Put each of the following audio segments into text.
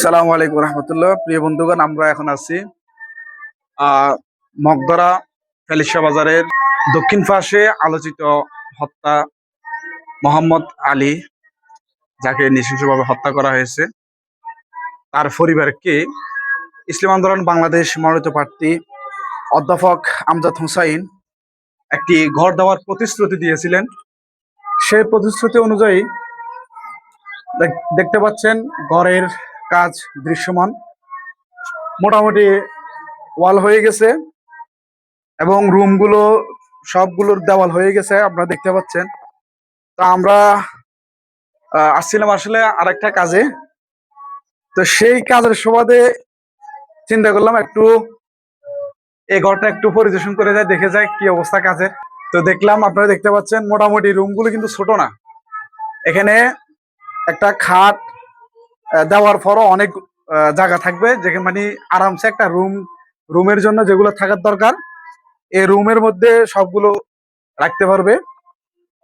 সালাম আলাইকুম রহমতুল্লাহ। প্রিয় বন্ধুগণ আমরা এখন আছি আহ, মগধরা ফেলিশা বাজারের দক্ষিণ পাশে আলোচিত হত্যা মোহাম্মদ আলী যাকে নৃশংসভাবে হত্যা করা হয়েছে। তার পরিবারকে ইসলাম আন্দোলন বাংলাদেশ মনোনীত প্রার্থী অধ্যাপক আমজাদ হুসাইন একটি ঘর দেওয়ার প্রতিশ্রুতি দিয়েছিলেন। সেই প্রতিশ্রুতি অনুযায়ী দেখতে পাচ্ছেন ঘরের কাজ দৃশ্যমান। মোটামুটি ওয়াল হয়ে গেছে এবং রুমগুলো সবগুলোর দেওয়াল হয়ে গেছে, আপনারা দেখতে পাচ্ছেন। তো আমরা আসছিলাম আসলে আরেকটা কাজে। তো সেই কাজের সুবাদে চিন্তা করলাম একটু এই ঘরটা একটু পরিদর্শন করে যায় দেখে যায় কি অবস্থা কাজের। তো দেখলাম আপনারা দেখতে পাচ্ছেন, মোটামুটি রুমগুলো কিন্তু ছোট না। এখানে একটা খাট দেওয়ার পরও অনেক জায়গা থাকবে যেখানে মানে আরামসে একটা রুম, রুমের জন্য যেগুলো থাকার দরকার, এই রুমের মধ্যে সবগুলো রাখতে পারবে।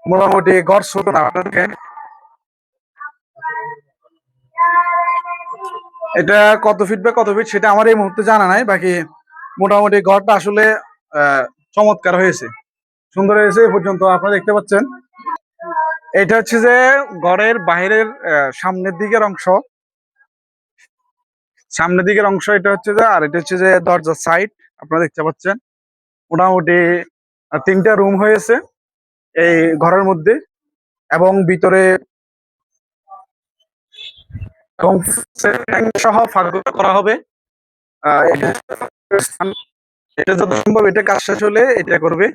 মোটামুটি ঘর ছোট না এটা কত ফিট বা কত ফিট সেটা আমার এই মুহূর্তে জানা নাই, বাকি মোটামুটি ঘরটা আসলে চমৎকার হয়েছে। সুন্দর হয়েছে এ পর্যন্ত আপনারা দেখতে পাচ্ছেন। এটা হচ্ছে যে ঘরের বাইরের সামনের দিকের অংশ। সামনের দিকের অংশ এটা হচ্ছে যে, আর এটা হচ্ছে যে দরজার সাইড আপনারা দেখতে পাচ্ছেন। মোটামুটি তিনটা রুম হয়েছে এই ঘরের মধ্যে এবং ভিতরে সহ ফাঁকা করা হবে। এটা যত সম্ভব এটা কাজ শেষ হলে এটা করবে।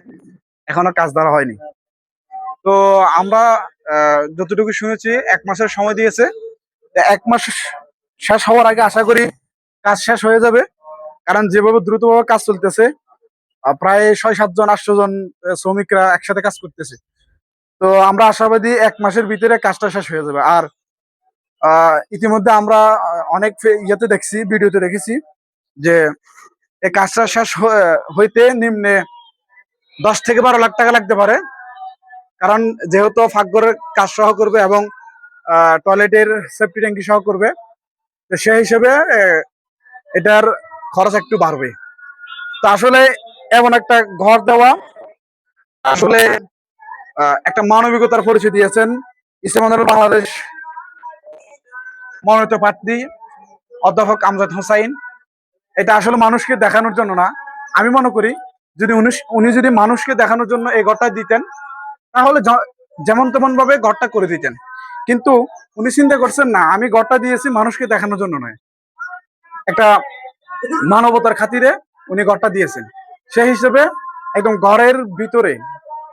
এখনও কাজ ধরা হয়নি। তো আমরা যতটুকু শুনেছি, এক মাসের সময় দিয়েছে। এক মাস শেষ হওয়ার আগে আশা করি কাজ শেষ হয়ে যাবে। কারণ যেভাবে দ্রুতভাবে কাজ চলতেছে প্রায় ছয় সাতজন আটশো জন শ্রমিকরা একসাথে কাজ করতেছে। তো আমরা আশাবাদী এক মাসের ভিতরে কাজটা শেষ হয়ে যাবে। আর ইতিমধ্যে আমরা অনেক ইয়েতে দেখছি, ভিডিওতে দেখেছি যে এই কাজটা শেষ হইতে নিম্নে দশ থেকে বারো লাখ টাকা লাগতে পারে। কারণ যেহেতু ফাঁকঘরের কাজ সহ করবে এবং টয়লেটের সেফটি ট্যাঙ্কি সহ করবে তো সেই হিসেবে এটার খরচ একটু বাড়বে। তো আসলে এমন একটা ঘর দেওয়া, আসলে একটা মানবিকতার পরিচয় দিয়েছেন ইসলাম বাংলাদেশ মনোনীত প্রার্থী অধ্যাপক আমজাদ হোসাইন। এটা আসলে মানুষকে দেখানোর জন্য না। আমি মনে করি, যদি উনি উনি যদি মানুষকে দেখানোর জন্য এই ঘরটা দিতেন, তাহলে যেমন তেমন ভাবে ঘরটা করে দিতেন। কিন্তু উনি চিন্তা করছেন, না, আমি ঘরটা দিয়েছি মানুষকে দেখানোর জন্য নয়। একটা মানবতার খাতিরে উনি ঘরটা দিয়েছেন। সেই হিসেবে একদম ঘরের ভিতরে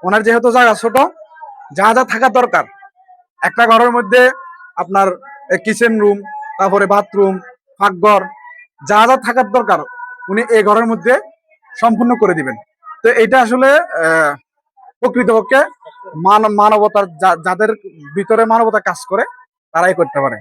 ওনার যেহেতু জায়গা ছোট, যা যা থাকার দরকার, একটা ঘরের মধ্যে আপনার কিচেন রুম তারপরে বাথরুম ফাঁকঘর যা যা থাকার দরকার, উনি এই ঘরের মধ্যে সম্পূর্ণ করে দিবেন। তো এটা আসলে প্রকৃতপক্ষে মান, মানবতার যাদের ভিতরে মানবতা কাজ করে তারাই করতে পারে।